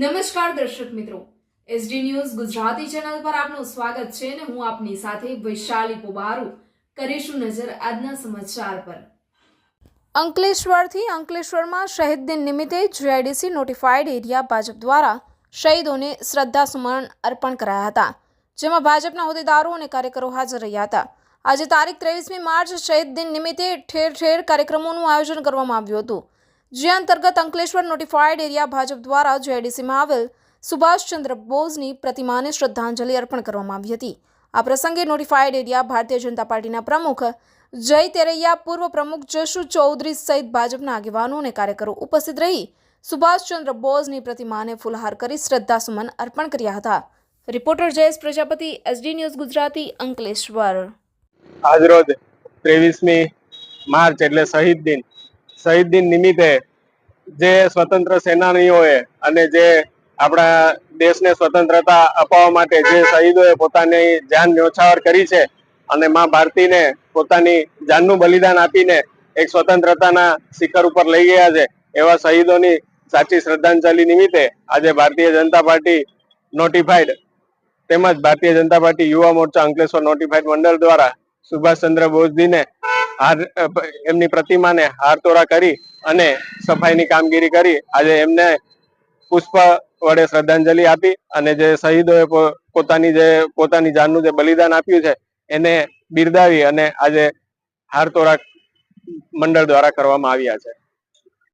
નમસ્કાર દર્શક મિત્રો. એસડી ન્યૂઝ ગુજરાતી ચેનલ પર આપનું સ્વાગત છે અને હું આપની સાથે વૈશાલી પોબારુ કરીશું નજર આજના સમાચાર પર. અંકલેશ્વરથી અંકલેશ્વરમાં શહીદ દિન નિમિત્તે જીઆઈડીસી નોટિફાઈડ એરિયા ભાજપ દ્વારા શહીદોને શ્રદ્ધાસુમન અર્પણ કરાયા હતા. જેમાં ભાજપના હોદ્દેદારો અને કાર્યકરો હાજર રહ્યા હતા. આજે તારીખ ત્રેવીસમી માર્ચ શહીદ દિન નિમિત્તે ઠેર ઠેર કાર્યક્રમોનું આયોજન કરવામાં આવ્યું હતું. જે અંતર્ગત અંકલેશ્વર નોટિફાઈડ એરિયા ભાજપ દ્વારા જેડીસીમાં આવેલ સુભાષચંદ્ર બોઝની પ્રતિમાને શ્રદ્ધાંજલિ અર્પણ કરવામાં આવી હતી. આ પ્રસંગે નોટિફાઈડ એરિયા ભારતીય જનતા પાર્ટીના પ્રમુખ જય તેરૈયા, પૂર્વ પ્રમુખ જશુ ચૌધરી સહિત ભાજપના આગેવાનો અને કાર્યકરો ઉપસ્થિત રહી સુભાષચંદ્ર બોઝની પ્રતિમાને ફૂલહાર કરી શ્રદ્ધાસુમન અર્પણ કર્યા હતા. Reporter Jayesh Prajapati SD news Gujarati, Ankleshwar. આજરોજ ત્રેવીસમી માર્ચ એટલે શહીદ દિન શહીદ દિન નિમિત્તે જે સ્વતંત્ર સેનાનીઓએ અને જે આપણા દેશને સ્વતંત્રતા અપાવવા માટે જે શહીદોએ પોતાની જાન ન્યોછાવર કરી છે અને માં ભારતીને પોતાની જાનનું બલિદાન આપીને એક સ્વતંત્રતાના શિખર ઉપર લઈ ગયા છે, એવા શહીદોની સાચી શ્રદ્ધાંજલિ નિમિત્તે આજે ભારતીય જનતા પાર્ટી નોટિફાઈડ તેમજ ભારતીય જનતા પાર્ટી યુવા મોરચા અંકલેશ્વર નોટિફાઈડ મંડળ દ્વારા સુભાષચંદ્ર બોઝજીને હાર એમની પ્રતિમાને હાર તોરા કરી અને સફાઈની કામગીરી કરી. આજે એમને પુષ્પ વડે શ્રદ્ધાંજલિ આપી અને જે શહીદોએ પોતાની જે, પોતાની જાનનું જે બલિદાન આપ્યું છે, એને બિરદાવી અને આજે હાર તોરા મંડળ દ્વારા કરવામાં આવ્યા છે.